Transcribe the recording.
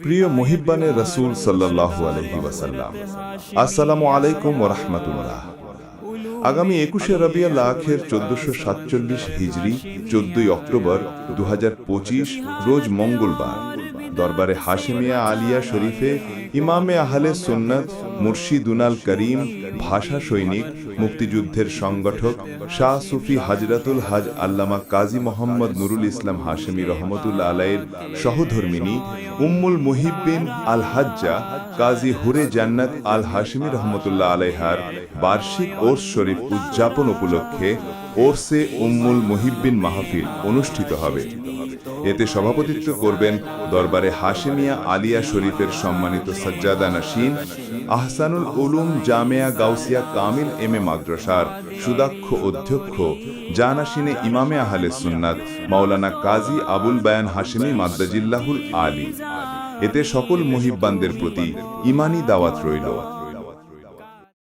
প্রিয় মহিব্বানে রসুল সাল্লাহ আসসালামু আলাইকুম ওরহমতুল্লাহ আগামী একুশে রবিয়াল লাখের চোদ্দশো সাতচল্লিশ হিজড়ি চোদ্দই অক্টোবর দু হাজার পঁচিশ, রোজ মঙ্গলবার। দরবারে হাশেমিয়া আলিয়া শরীফে ইমামে আহলে সুন্নত, মুর্শিদুনাল করিম, ভাষা সৈনিক, মুক্তিযুদ্ধের সংগঠক শাহ সুফি হাজরাতুল হাজ আল্লামা কাজী মোহাম্মদ নুরুল ইসলাম হাশেমি রহমতুল্লা আলাইয়ের সহধর্মিনী উম্মুল মুহিব্বিন আল হাজ্জা কাজী হুরে জান্নাত আল হাশেমি রহমতুল্লাহ আলাইহার বার্ষিক ওর্স শরীফ উদযাপন উপলক্ষে ওরসে উম্মুল মুহিব্বিন মাহফিল অনুষ্ঠিত হবে। এতে সভাপতিত্ব করবেন দরবারে হাশেমিয়া আলিয়া শরীফের সম্মানিত সজ্জাদা নাসিন, আহসানুল উলুম জামেয়া গাউসিয়া কামিল এম এ মাদ্রাসার সুদাক্ষ অধ্যক্ষ জানাসিনে ইমামে আহলে সুন্নাত, মাওলানা কাজী আবুল বায়ান হাশেমি মাদ্রাজিল্লাহুল আলী। এতে সকল মহিব্বানদের প্রতি ইমানি দাওয়াত রইল।